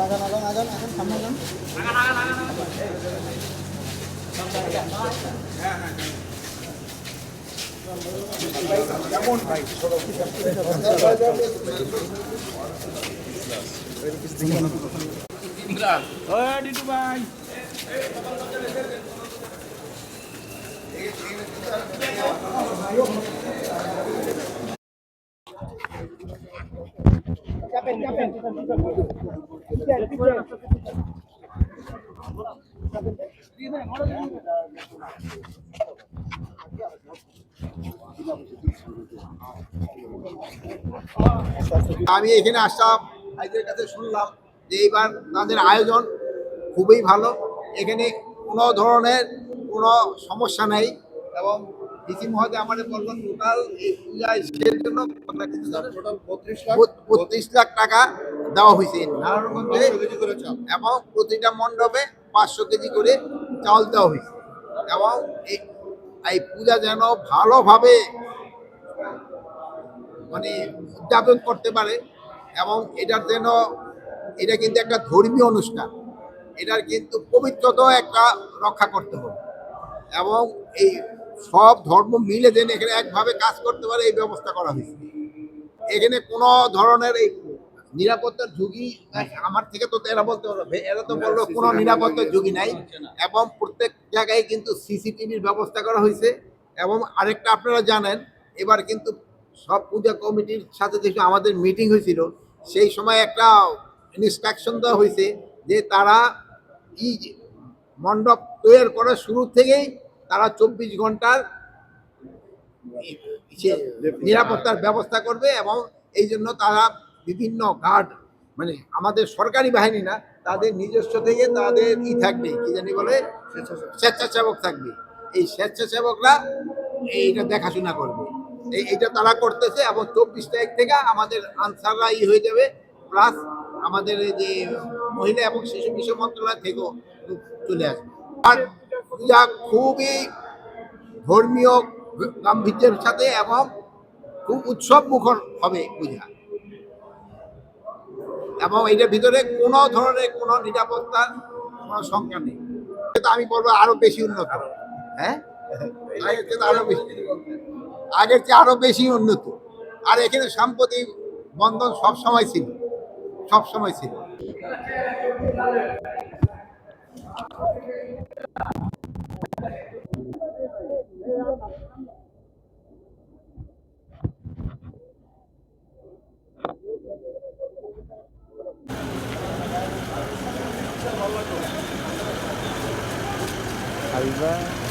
আগান আগান আগান আগান সামনে আগান আগান আগান আগান কেমন ভাই আমি এখানে আসলাম ভাইদের কাছে শুনলাম যে এইবার তাদের আয়োজন খুবই ভালো। এখানে কোনো ধরনের কোনো সমস্যা নেই এবং ডিসি মহোদয় আমাদের বলবেন টোটাল এই পূজা ইসের জন্য বত্রিশ লাখ? টাকা দেওয়া হয়েছে নারায়ণগঞ্জে এবং প্রতিটা মণ্ডপে পাঁচশো কেজি করে চাউল দেওয়া হয়েছে। এবং এই এই পূজা যেন ভালোভাবে মানে উদযাপন করতে পারে। এবং এটার যেন এটা কিন্তু একটা ধর্মীয় অনুষ্ঠান। এটার কিন্তু পবিত্রতাও একটা রক্ষা করতে হবে। এবং এই সব ধর্ম মিলে যেন এখানে একভাবে কাজ করতে পারে এই ব্যবস্থা করা হয়েছে। এখানে কোনো ধরনের এই নিরাপত্তার ঝুঁকি আমার থেকে তো এরা বলতে পারবে এরা তো বলল কোনো নিরাপত্তার ঝুঁকি নাই। এবং প্রত্যেক জায়গায় কিন্তু সিসিটিভির ব্যবস্থা করা হয়েছে। এবং আরেকটা আপনারা জানেন এবার কিন্তু সব পূজা কমিটির সাথে যে আমাদের মিটিং হয়েছিল সেই সময় একটা ইনস্ট্রাকশন দেওয়া হয়েছে যে তারা ই যে মণ্ডপ তৈরি করার শুরু থেকেই তারা চব্বিশ ঘণ্টার নিরাপত্তার ব্যবস্থা করবে এবং এই জন্য তারা বিভিন্ন গার্ড মানে আমাদের সরকারি বাহিনী না তাদের নিজস্ব থেকে তাদের ই থাকবে কি জানি বলে? স্বেচ্ছাসেবক থাকবে। এই স্বেচ্ছাসেবকরা এইটা দেখাশোনা করবে। এইটা তারা করতেছে এবং চব্বিশ তারিখ থেকে আমাদের আনসাররা ই হয়ে যাবে। প্লাস আমাদের এই যে মহিলা এবং শিশু বিষয় মন্ত্রণালয় থেকেও চলে আসবে। আর পূজা খুবই ধর্মীয় গাম্ভীর্যের সাথে এবং খুব উৎসব মুখর হবে পূজা। এবং এটার ভিতরে কোনো ধরনের কোনো নিরাপত্তার কোনো সংখ্যা নেই। এটা আমি বলব আরও বেশি উন্নত হ্যাঁ? আরও বেশি। আগের চেয়ে আরও বেশি উন্নত। আর এখানে সাম্প্রতিক বন্ধন সব সময় ছিল। সব সময় ছিল। হালবা